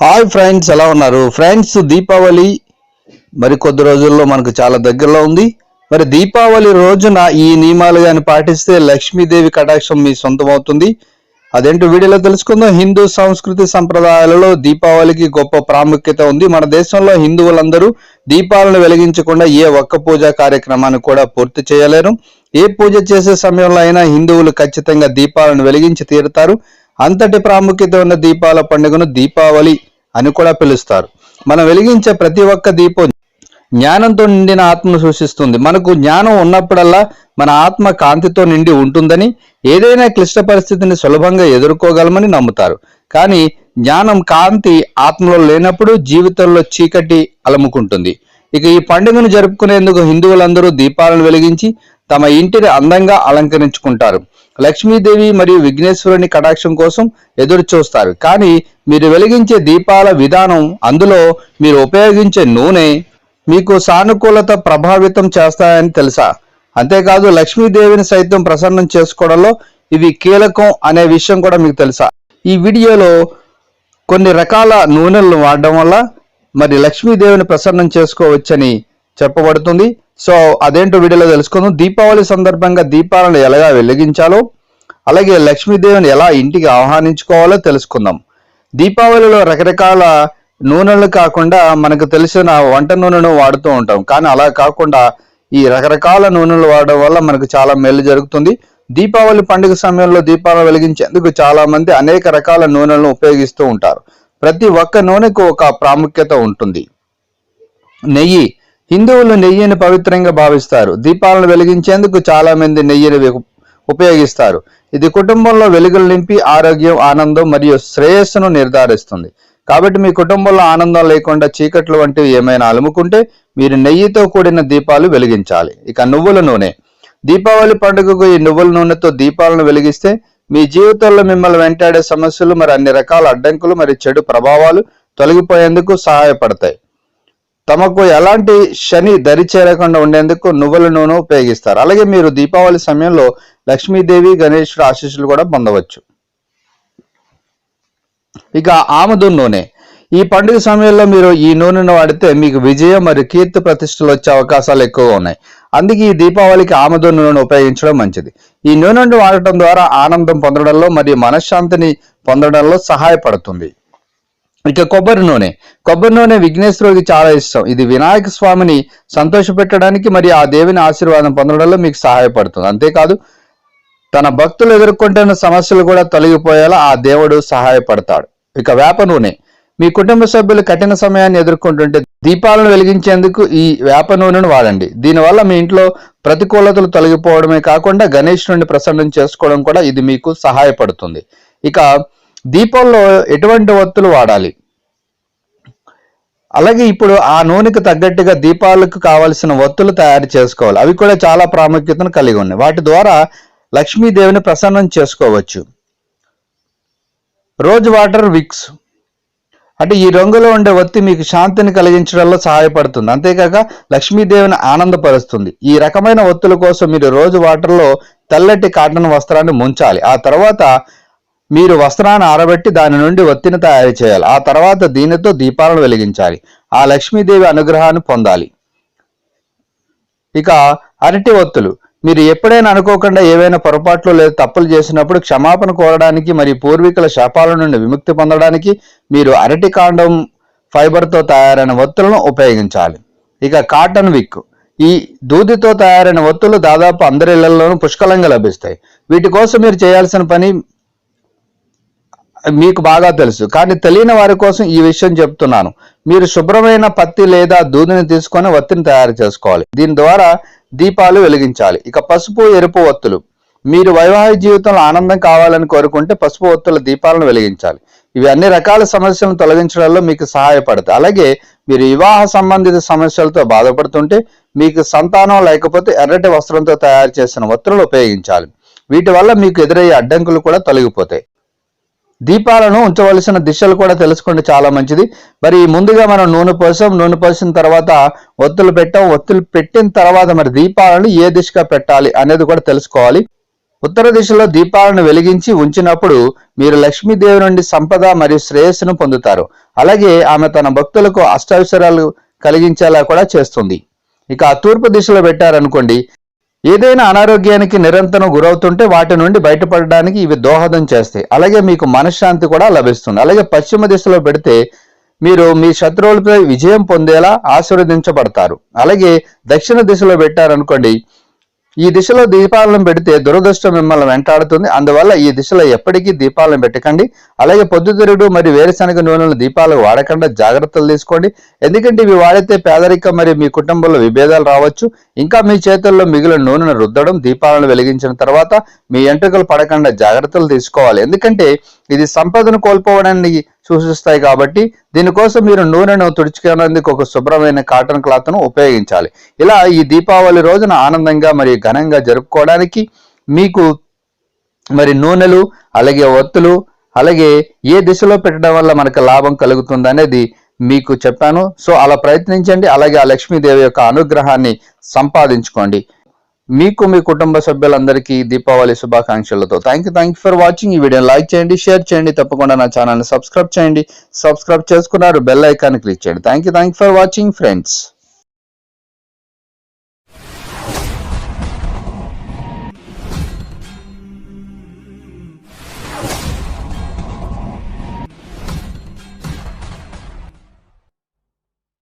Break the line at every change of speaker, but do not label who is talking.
Hi friends ఎలా ఉన్నారు? Friends Deepavali మరి కొద్ది రోజుల్లో మనకు చాలా దగ్గరలో ఉంది. మరి దీపావళి రోజున ఈ నియమాలు కానీ పాటిస్తే లక్ష్మీదేవి కటాక్షం మీ సొంతం అవుతుంది అదేంటో వీడియోలో తెలుసుకుందాం. హిందూ సంస్కృతి సంప్రదాయాలలో దీపావళికి గొప్ప ప్రాముఖ్యత ఉంది. మన దేశంలో హిందువులందరూ దీపాలను వెలిగించకుండా ఏ ఒక్క పూజా కార్యక్రమాన్ని కూడా పూర్తి చేయలేరు. ఏ పూజ చేసే సమయంలో అయినా హిందువులు ఖచ్చితంగా దీపాలను వెలిగించి తీరుతారు. అంతటి ప్రాముఖ్యత ఉన్న దీపాల పండుగను దీపావళి అని కూడా పిలుస్తారు. మనం వెలిగించే ప్రతి ఒక్క దీపం జ్ఞానంతో నిండిన ఆత్మను సూచిస్తుంది మనకు జ్ఞానం ఉన్నప్పుడల్లా మన ఆత్మ కాంతితో నిండి ఉంటుందని ఏదైనా క్లిష్ట పరిస్థితిని సులభంగా ఎదుర్కోగలమని నమ్ముతారు. కానీ జ్ఞానం కాంతి ఆత్మలో లేనప్పుడు జీవితంలో చీకటి అలముకుంటుంది. ఇక ఈ పండుగను జరుపుకునేందుకు హిందువులందరూ దీపాలను వెలిగించి తమ ఇంటిని అందంగా అలంకరించుకుంటారు. లక్ష్మీదేవి మరియు విఘ్నేశ్వరుని కటాక్షం కోసం ఎదురు చూస్తారు కానీ మీరు వెలిగించే దీపాల విధానం అందులో మీరు ఉపయోగించే నూనె మీకు సానుకూలత ప్రభావితం చేస్తాయని తెలుసా? అంతేకాదు లక్ష్మీదేవిని సైతం ప్రసన్నం చేసుకోవడంలో ఇవి కీలకం అనే విషయం కూడా మీకు తెలుసా? ఈ వీడియోలో కొన్ని రకాల నూనెలను వాడడం వల్ల మరి లక్ష్మీదేవిని ప్రసన్నం చేసుకోవచ్చని చెప్పబడుతుంది. సో అదేంటో వీడియోలో తెలుసుకుందాం. దీపావళి సందర్భంగా దీపాలను ఎలాగా వెలిగించాలో అలాగే లక్ష్మీదేవిని ఎలా ఇంటికి ఆహ్వానించుకోవాలో తెలుసుకుందాం. దీపావళిలో రకరకాల నూనెలు కాకుండా మనకు తెలిసిన వంట నూనెను వాడుతూ ఉంటాం. కానీ అలా కాకుండా ఈ రకరకాల నూనెలు వాడడం వల్ల మనకు చాలా మేలు జరుగుతుంది. దీపావళి పండుగ సమయంలో దీపాలను వెలిగించేందుకు చాలా మంది అనేక రకాల నూనెలను ఉపయోగిస్తూ ఉంటారు. ప్రతి ఒక్క నూనెకు ఒక ప్రాముఖ్యత ఉంటుంది. నెయ్యి. హిందువులు నెయ్యిని పవిత్రంగా భావిస్తారు. దీపాలను వెలిగించేందుకు చాలా మంది నెయ్యిని ఉపయోగిస్తారు. ఇది కుటుంబంలో వెలుగులు నింపి ఆరోగ్యం ఆనందం మరియు శ్రేయస్సును నిర్ధారిస్తుంది. కాబట్టి మీ కుటుంబంలో ఆనందం లేకుండా చీకట్లు వంటివి ఏమైనా అలుముకుంటే మీరు నెయ్యితో కూడిన దీపాలు వెలిగించాలి. ఇక నువ్వుల నూనె. దీపావళి పండుగకు ఈ నువ్వుల నూనెతో దీపాలను వెలిగిస్తే మీ జీవితంలో మిమ్మల్ని వెంటాడే సమస్యలు మరి అన్ని రకాల అడ్డంకులు మరి చెడు ప్రభావాలు తొలగిపోయేందుకు సహాయపడతాయి. తమకు ఎలాంటి శని దరి చేరకుండా ఉండేందుకు నువ్వుల నూనె ఉపయోగిస్తారు. అలాగే మీరు దీపావళి సమయంలో లక్ష్మీదేవి గణేశుడు ఆశీస్సులు కూడా పొందవచ్చు. ఇక ఆముదం నూనె ఈ పండుగ సమయంలో మీరు ఈ నూనెను వాడితే మీకు విజయం మరియు కీర్తి ప్రతిష్టలు వచ్చే అవకాశాలు ఎక్కువగా ఉన్నాయి. అందుకే ఈ దీపావళికి ఆముదు నూనెను ఉపయోగించడం మంచిది. ఈ నూనెను వాడటం ద్వారా ఆనందం పొందడంలో మరియు మనశ్శాంతిని పొందడంలో సహాయపడుతుంది. ఇక కొబ్బరి నూనె. కొబ్బరి నూనె విఘ్నేశ్వరుడికి చాలా ఇష్టం. ఇది వినాయక స్వామిని సంతోషపెట్టడానికి మరియు ఆ దేవుని ఆశీర్వాదం పొందడంలో మీకు సహాయపడుతుంది. అంతేకాదు తన భక్తులు ఎదుర్కొంటున్న సమస్యలు కూడా తొలగిపోయేలా ఆ దేవుడు సహాయపడతాడు. ఇక వేప నూనె. మీ కుటుంబ సభ్యులు కఠిన సమయాన్ని ఎదుర్కొంటుంటే దీపాలను వెలిగించేందుకు ఈ వేప నూనెను వాడండి. దీనివల్ల మీ ఇంట్లో ప్రతికూలతలు తొలగిపోవడమే కాకుండా గణేష్ నుండి ప్రసన్నం చేసుకోవడం కూడా ఇది మీకు సహాయపడుతుంది. ఇక దీపంలో ఎటువంటి ఒత్తులు వాడాలి? అలాగే ఇప్పుడు ఆ నూనెకు తగ్గట్టుగా దీపాలకు కావలసిన ఒత్తులు తయారు చేసుకోవాలి. అవి కూడా చాలా ప్రాముఖ్యతను కలిగి ఉన్నాయి. వాటి ద్వారా లక్ష్మీదేవిని ప్రసన్నం చేసుకోవచ్చు. Rose water wicks. అంటే ఈ రంగులో ఉండే ఒత్తి మీకు శాంతిని కలిగించడంలో సహాయపడుతుంది. అంతేకాక లక్ష్మీదేవిని ఆనందపరుస్తుంది. ఈ రకమైన ఒత్తుల కోసం మీరు రోజు వాటర్లో తెల్లటి కాటన్ వస్త్రాన్ని ముంచాలి. ఆ తర్వాత మీరు వస్త్రాన్ని ఆరబెట్టి దాని నుండి ఒత్తిని తయారు చేయాలి. ఆ తర్వాత దీనితో దీపాలను వెలిగించాలి. ఆ లక్ష్మీదేవి అనుగ్రహాన్ని పొందాలి. ఇక అరటి ఒత్తులు. మీరు ఎప్పుడైనా అనుకోకుండా ఏవైనా పొరపాట్లు లేదా తప్పులు చేసినప్పుడు క్షమాపణ కోరడానికి మరియు పూర్వీకుల శాపాల నుండి విముక్తి పొందడానికి మీరు అరటి కాండం ఫైబర్తో తయారైన ఒత్తులను ఉపయోగించాలి. ఇక కాటన్ విక్. ఈ దూదితో తయారైన ఒత్తులు దాదాపు అందరి ఇళ్ళలోనూ పుష్కలంగా లభిస్తాయి. వీటి కోసం మీరు చేయాల్సిన పని మీకు బాగా తెలుసు. కానీ తెలియని వారి కోసం ఈ విషయం చెప్తున్నాను. మీరు శుభ్రమైన పత్తి లేదా దూదిని తీసుకొని ఒత్తిని తయారు చేసుకోవాలి. దీని ద్వారా దీపాలు వెలిగించాలి. ఇక పసుపు ఎరుపు ఒత్తులు. మీరు వైవాహిక జీవితంలో ఆనందం కావాలని కోరుకుంటే పసుపు ఒత్తుల దీపాలను వెలిగించాలి. ఇవి అన్ని రకాల సమస్యలను తొలగించడంలో మీకు సహాయపడతాయి. అలాగే మీరు వివాహ సంబంధిత సమస్యలతో బాధపడుతుంటే మీకు సంతానం లేకపోతే ఎర్రటి వస్త్రంతో తయారు చేసిన ఒత్తులను ఉపయోగించాలి. వీటి వల్ల మీకు ఎదురయ్యే అడ్డంకులు కూడా తొలగిపోతాయి. దీపాలను ఉంచవలసిన దిశలు కూడా తెలుసుకోండి చాలా మంచిది. మరి ముందుగా మనం నూనె పోసాం నూనె పోసిన తర్వాత ఒత్తులు పెట్టాం ఒత్తులు పెట్టిన తర్వాత మరి దీపాలను ఏ దిశగా పెట్టాలి అనేది కూడా తెలుసుకోవాలి. ఉత్తర దిశలో దీపాలను వెలిగించి ఉంచినప్పుడు మీరు లక్ష్మీదేవి నుండి సంపద మరియు శ్రేయస్సును పొందుతారు. అలాగే ఆమె తన భక్తులకు అష్టైశ్వర్యాలు కలిగించేలా కూడా చేస్తుంది. ఇక తూర్పు దిశలో పెట్టారనుకోండి ఏదైనా అనారోగ్యానికి నిరంతరం గురవుతుంటే వాటి నుండి బయటపడడానికి ఇవి దోహదం చేస్తాయి. అలాగే మీకు మనశ్శాంతి కూడా లభిస్తుంది. అలాగే పశ్చిమ దిశలో పెడితే మీరు మీ శత్రువులపై విజయం పొందేలా ఆశీర్వదించబడతారు. అలాగే దక్షిణ దిశలో పెట్టారనుకోండి ఈ దిశలో దీపాలను పెడితే దురదృష్టం మిమ్మల్ని వెంటాడుతుంది. అందువల్ల ఈ దిశలో ఎప్పటికీ దీపాలను పెట్టకండి అలాగే పొద్దుతిరుగుడు మరియు వేరుశనగ నూనెలు దీపాలు వాడకుండా జాగ్రత్తలు తీసుకోండి. ఎందుకంటే ఇవి వాడితే పేదరికం మరియు మీ కుటుంబంలో విభేదాలు రావచ్చు. ఇంకా మీ చేతుల్లో మిగిలిన నూనెను రుద్దడం దీపాలను వెలిగించిన తర్వాత మీ ఎంట్రుకలు పడకుండా జాగ్రత్తలు తీసుకోవాలి. ఎందుకంటే ఇది సంపదను కోల్పోవడానికి సూచిస్తాయి కాబట్టి దీనికోసం మీరు నూనెను తుడుచుకునేందుకు ఒక శుభ్రమైన కాటన్ క్లాత్ను ఉపయోగించాలి. ఇలా ఈ దీపావళి రోజున ఆనందంగా మరియు ఘనంగా జరుపుకోవడానికి మీకు మరి నూనెలు అలాగే ఒత్తులు అలాగే ఏ దిశలో పెట్టడం వల్ల మనకు లాభం కలుగుతుంది అనేది మీకు చెప్పాను. సో అలా ప్రయత్నించండి. అలాగే ఆ లక్ష్మీదేవి యొక్క అనుగ్రహాన్ని సంపాదించుకోండి. మీకు మీ కుటుంబ సభ్యులందరికీ Deepavali శుభాకాంక్షలతో. Thank you thank you for watching ఈ వీడియోని లైక్ చేయండి షేర్ చేయండి తప్పకుండా నా ఛానల్ని సబ్స్క్రైబ్ చేయండి. సబ్స్క్రైబ్ చేసుకున్నారు బెల్ ఐకాన్ క్లిక్ చేయండి. Thank you thank you for watching friends